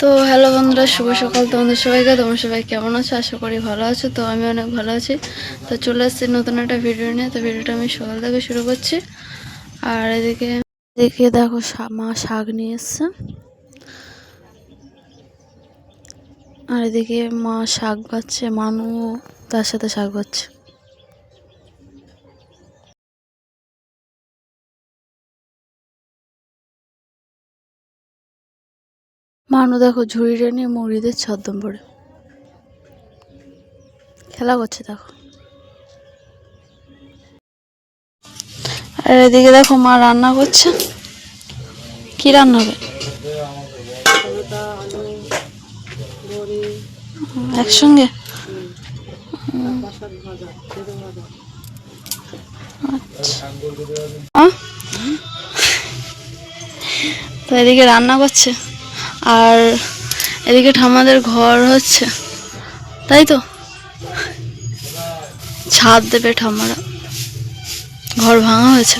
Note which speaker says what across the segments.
Speaker 1: তো হ্যালো বন্ধুরা, শুভ সকাল তোমাদের সবাইকে। তোমার সবাই কেমন আছো? আশা করি ভালো আছো। তো আমি অনেক ভালো আছি। তো চলে এসেছি নতুন একটা ভিডিও নিয়ে। তো ভিডিওটা আমি সকাল থেকে শুরু করছি। আর এদিকে এদিকে দেখো মা শাক নিয়ে এসছে। আর এদিকে মা শাক বাচ্ছে মানু তার সাথে শাক বাচ্ছে। মানু দেখো ঝুড়িটা নিয়ে মুড়িদের ছদ্ম পড়ে খেলা করছে দেখো। আর এদিকে দেখো মা রান্না করছে। কি রান্না হবে? একসঙ্গে? আচ্ছা? তো এদিকে রান্না করছে। আর এদিকে ঠাম্মাদের ঘর হচ্ছে, তাই তো? ছাদ দেবে ঠাম্মারা। ঘর ভাঙা হয়েছে।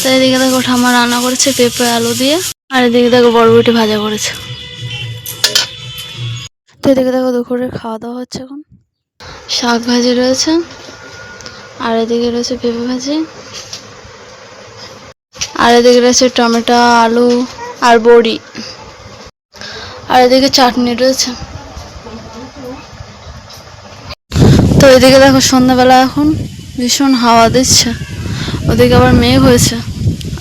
Speaker 1: তো এদিকে দেখো ঠাম্মা রান্না করেছে পেঁপে, আলু দিয়ে, আর এদিকে দেখো বড়বটি ভাজা করেছে। তো এদিকে দেখো দুপুরের খাওয়া দাওয়া হচ্ছে এখন। শাক ভাজি রয়েছে, আর এদিকে রয়েছে পেঁপে ভাজি। আর এদিকে রয়েছে টমেটো, আলু আর বড়ি। আর এদিকে চাটনি রয়েছে। তো এদিকে দেখো সন্ধ্যাবেলা এখন ভীষণ হাওয়া দিচ্ছে। ওদিকে আবার মেঘ হয়েছে।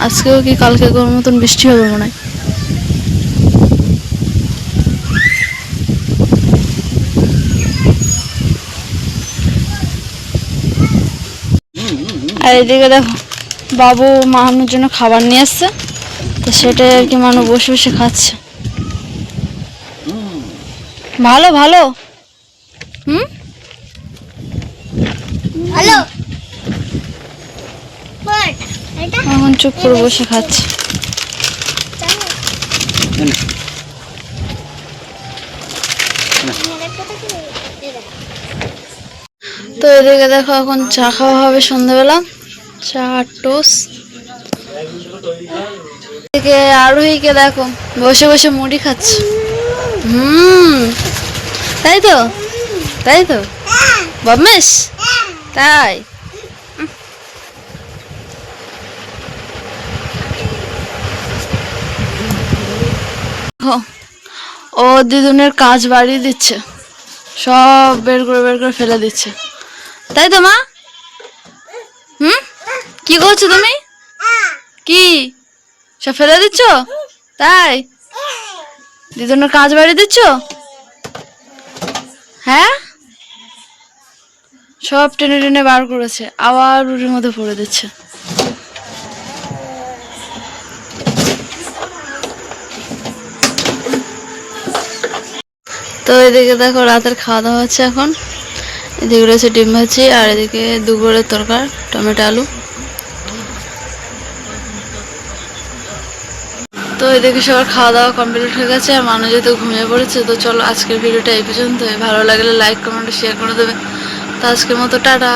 Speaker 1: আজকেও কি কালকে কোন মতন বৃষ্টি হবে মনে হয়? আর এদিকে দেখো বাবু মাহানোর জন্য খাবার নিয়ে আসছে। তো সেটাই আর কি মানুষ বসে বসে খাচ্ছে। ভালো ভালো। হুম?
Speaker 2: হ্যালো।
Speaker 1: এখন চুপ করে বসে খাচ্ছে। তো এদিকে দেখো এখন চা খাওয়া হবে সন্ধ্যাবেলা চা টোস্ট এদিকে আরোহীকে দেখো বসে বসে মুড়ি খাচ্ছে। হুম তাই তো তাই তো। বদমেশ তাই। ও, ও দিদুনের কাজ বাড়িয়ে দিচ্ছে। সব বের করে বের করে ফেলে দিচ্ছে। তাই তো মা? হুম? কি করছ তুমি? কি? সব ফেলে দিচ্ছ? তাই? দিদুনের কাজ বাড়িয়ে দিচ্ছ? হ্যাঁ? সব টেনে টেনে বার করেছে, আবার রুটির মধ্যে পড়ে দিচ্ছে। তো এদিকে দেখো রাতের খাওয়া দাওয়া হচ্ছে এখন। এদিকে রয়েছে ডিম ভাজি আর এদিকে দুপুরের তরকার, টমেটো, আলু। তো এদিকে সবার খাওয়া দাওয়া কমপ্লিট হয়ে গেছে, আর মানুষ যেহেতু ঘুমিয়ে পড়েছে, তো চলো আজকের ভিডিওটা এই পর্যন্ত ভালো লাগলে লাইক কমেন্ট শেয়ার করে দেবে। তো আজকের মতো টাটা।